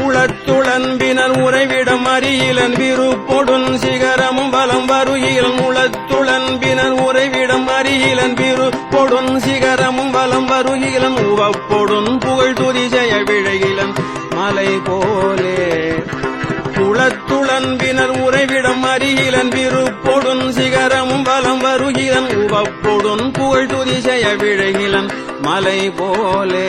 உளத்துளன்பினர் உறைவிடம் அரியிலன் விருப்பொடுன் சிகரமும் பலம் வருகில் உளத்துளன்பினர் உறைவிடம் அரியிலன் விருப்பொடுன் சிகரமும் பலம் வருகிலன் உவப்பொடுன் புகழ் துதிசெய விழைகிலன் மலை போலே குளத்துளன்பினர் உறைவிடம் அருகிலன் விருப்பொடுன் சிகரமும் பலம் வருகிலன் உவப்பொடுன் புகழ் துதிசெய விழைகிலன் மலை போலே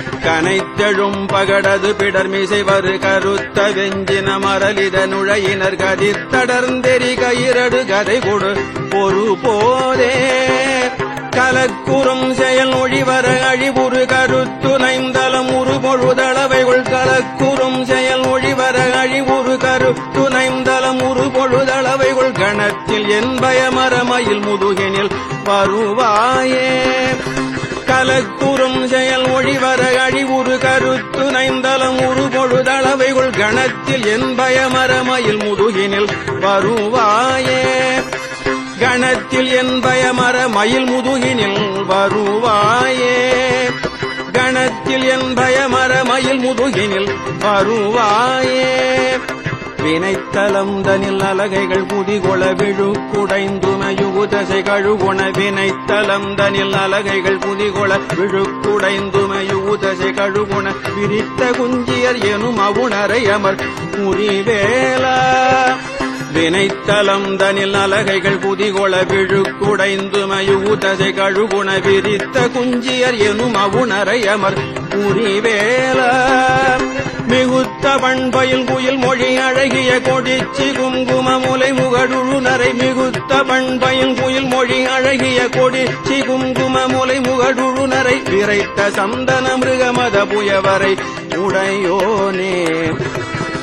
கனைத்தெழும் பகடது பிடர்மிசை வரு கருத்த வெஞ்சின மரலித நுழையினர் கதிர்த்தடர்ந்தெறி கயிரடு கதை கொடு. பொறு போரே கலக்குறும் செயல் ஒழிவர அழிவுறு கருத்துணைந்தலம் உரு பொழுதளவைகள் கலக்குறும் செயல் ஒழிவர அழிவுறு கருத்துணைந்தலம் உரு பொழுதளவைகள் கணத்தில் என் பயமரமையில் முதுகினில் வருவாயே. கலக்குறும் செயல் ஒழிவர அழிவுறு கருத்து நைந்தலம் உரு பொழுதளவைகள் கணத்தில் என் பயமரமயில் முதுகினில் வருவாயே. கணத்தில் என் பயமர மயில் முதுகினில் வருவாயே. கணத்தில் என் பயமர மயில் முதுகினில் வருவாயே. வினைத்தலம் தனில் அலகைகள் புதிகொள விழு குடைந்துமையுகுதசை கழுகுண வினைத்தலம் தனில் அலகைகள் புதிகொள விழு குடைந்துமையுகுதசை கழுகுண விரித்த குஞ்சியர் எனும் அவுணரை அமர் முறிவேலா வினைத்தலம் தனில் அலகைகள் புதிகொள விழு குடைந்துமையுதசை கழுகுண விரித்த குஞ்சியர் எனும் அவுணரை அமர் புரிவேலா மிகுத்த பண்பயில் குயில் மொழி அழகிய கொடிச்சி குங்கும முலை முகடுழு நரை. மிகுத்த பண்பயில் குயில் மொழி அழகிய கொடிச்சி குங்கும முலை முகடுழு நரை. விரைத்த சந்தன மிருகமத புயவரை உடையோனே.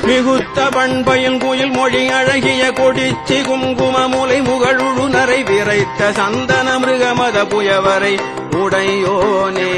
மிகுத்த பண்பையில் குயில் மொழி அழகிய கொடிச்சி குங்கும முலை முகழுழு நரை. விரைத்த சந்தன மிருகமத புயவரை உடையோனே.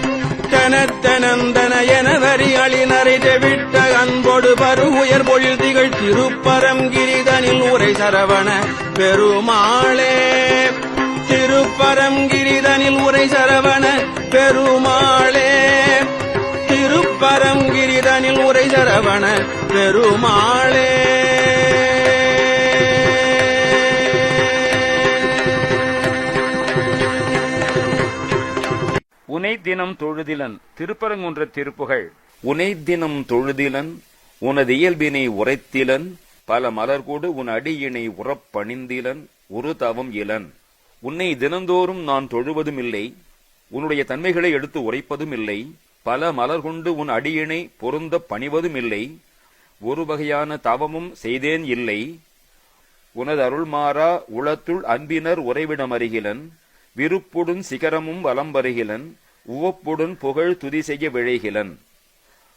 அழினரை தெவிட்ட அன்போடு பரு உயர் பொழில் திகழ் திருப்பரங்கிரிதனில் உரை சரவண பெருமாளே. திருப்பரங்கிரிதனில் உரை சரவண பெருமாளே. திருப்பரங்கிரிதனில் உரை சரவண பெருமாளே. உனை தினம் தொழுதிலன். திருப்பரங்குன்ற திருப்புகழ் உனை தினம் தொழுதிலன் உனது இயல்பினை உரைத்திலன் பல மலர்கொடு உன் அடியினை உறப்பணிந்திலன் ஒரு தவம் இலன். உன்னை தினந்தோறும் நான் தொழுவதும் இல்லை உன்னுடைய தன்மைகளை எடுத்து உரைப்பதும் இல்லை பல மலர் கொண்டு உன் அடியினை பொருந்த பணிவதும் இல்லை ஒரு வகையான தவமும் செய்தேன் இல்லை. உனது அருள்மாறா உளத்துள் அன்பினர் உறைவிடம் அருகிலன் விருப்புடன் சிகரமும் வலம் வருகிலன் உவப்புடன் புகழ் துதி செய்ய விழைகிலன்.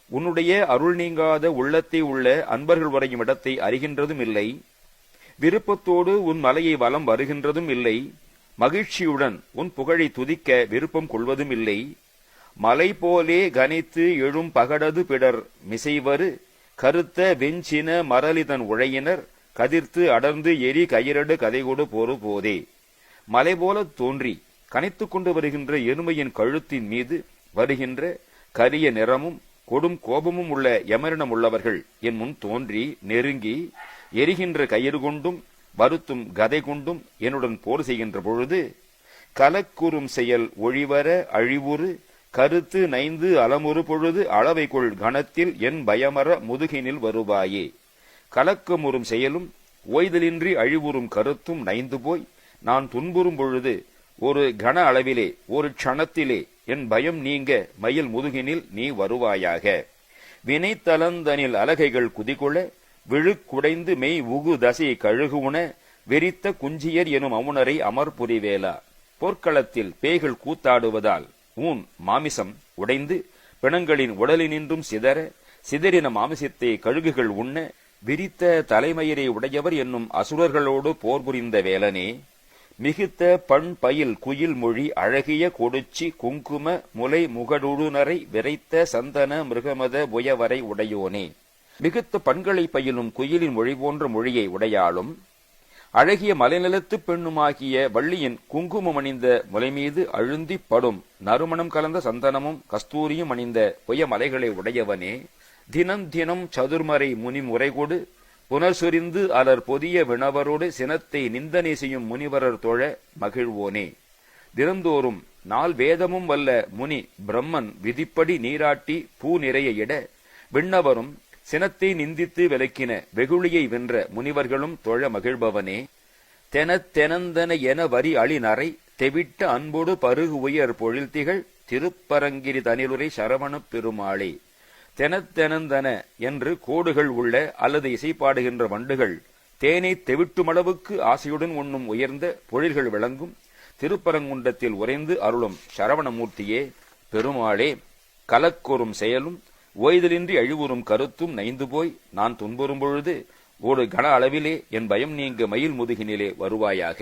உன்னுடைய அருள் நீங்காத உள்ளத்தை உள்ள அன்பர்கள் வரையும் இடத்தை அறிகின்றதும் இல்லை. விருப்பத்தோடு உன் மலையை வலம் வருகின்றதும் இல்லை. மகிழ்ச்சியுடன் உன் புகழை துதிக்க விருப்பம் கொள்வதும் இல்லை. மலை போலே கனித்து எழும் பகடது பிடர் மிசைவரு கருத்த வெஞ்சின மரளிதன் உழையினர் கதிர்த்து அடர்ந்து எரி கயிரடு கதைகொடு போரு போதே. மலை போல தோன்றி கனைத்து கொண்டு வருகின்ற எருமையின் கழுத்தின் மீது வருகின்ற கரிய நிறமும் கொடும் கோபமும் உள்ள யமரிடம் உள்ளவர்கள் என் முன் தோன்றி நெருங்கி எரிகின்ற கயிறு கொண்டும் வருத்தும் கதை கொண்டும் என்னுடன் போர் செய்கின்ற பொழுது கலக்குறும் செயல் ஒழிவர அழிவுறு கருத்து நைந்து அலமுறு பொழுது அளவை கொள் கணத்தில் என் பயமர முதுகினில் வருவாயே. கலக்கமுறும் செயலும் ஓய்தலின்றி அழிவுறும் கருத்தும் நைந்து போய் நான் துன்புறும் பொழுது ஒரு கன அளவிலே ஒரு க்ஷணத்திலே என் பயம் நீங்க மயில் முதுகினில் நீ வருவாயாக. வினை தலந்தனில் அலகைகள் குதிகொள விழுக்குடைந்து மெய் உகு தசை கழுகுன வெறித்த குஞ்சியர் எனும் அவுணரை அமர்புரிவேலா போர்க்களத்தில் பேய்கள் கூத்தாடுவதால் ஊன் மாமிசம் உடைந்து பிணங்களின் உடலினின்றும் சிதற சிதறின மாமிசத்தை கழுகுகள் உண்ண விரித்த தலைமயிரை உடையவர் என்னும் அசுரர்களோடு போர் புரிந்த வேலனே. மிகுத்த பண் பயில் குயில் மொழி அழகிய கொடுச்சி குங்கும முலை முகடுடுனரை விரைத்த சந்தன மிருகமத புயவரை உடையோனே. மிகுத்த பண்களை பயிலும் குயிலின் மொழி போன்ற மொழியை உடையாளும். அழகிய மலைநிலத்து பெண்ணுமாகிய வள்ளியின் குங்குமம் அணிந்த முலை மீது படும் நறுமணம் கலந்த சந்தனமும் கஸ்தூரியும் அணிந்த பொய மலைகளை உடையவனே. தினம் தினம் சதுர்மறை முனி முறைகொடு புனர்சுரிந்து அலர் பொதிய வினவரோடு சினத்தை நிந்தனை செய்யும் முனிவரர் தொழ மகிழ்வோனே. தினந்தோறும் நாள் வேதமும் வல்ல முனி பிரம்மன் விதிப்படி நீராட்டி பூ நிறைய இட விண்ணவரும் சினத்தை நிந்தித்து விலக்கின வெகுளியை வென்ற முனிவர்களும் தொழ மகிழ்பவனே. தெனத்தெனந்தன என வரி அழிநரை தெவிட்ட அன்போடு பருகு உயர் பொழில்திகள் திருப்பரங்கிரி தனிலுரை சரவணப் பெருமாளே. தெனத்தெனந்தன என்று கோடுகள் உள்ள அல்லது இசைப்பாடுகின்ற வண்டுகள் தேனை தெவிட்டுமளவுக்கு ஆசையுடன் உண்ணும் உயர்ந்த பொழில்கள் விளங்கும். திருப்பரங்குன்றத்தில் உறைந்து அருளும் சரவணமூர்த்தியே பெருமாளே கலக்கொரும் செயலும் ஓய்தலின்றி அழிவுறும் கருத்தும் நைந்து போய் நான் துன்புறும் பொழுது ஒரு கன அளவிலே என் பயம் நீங்க மயில் முதுகினிலே வருவாயாக.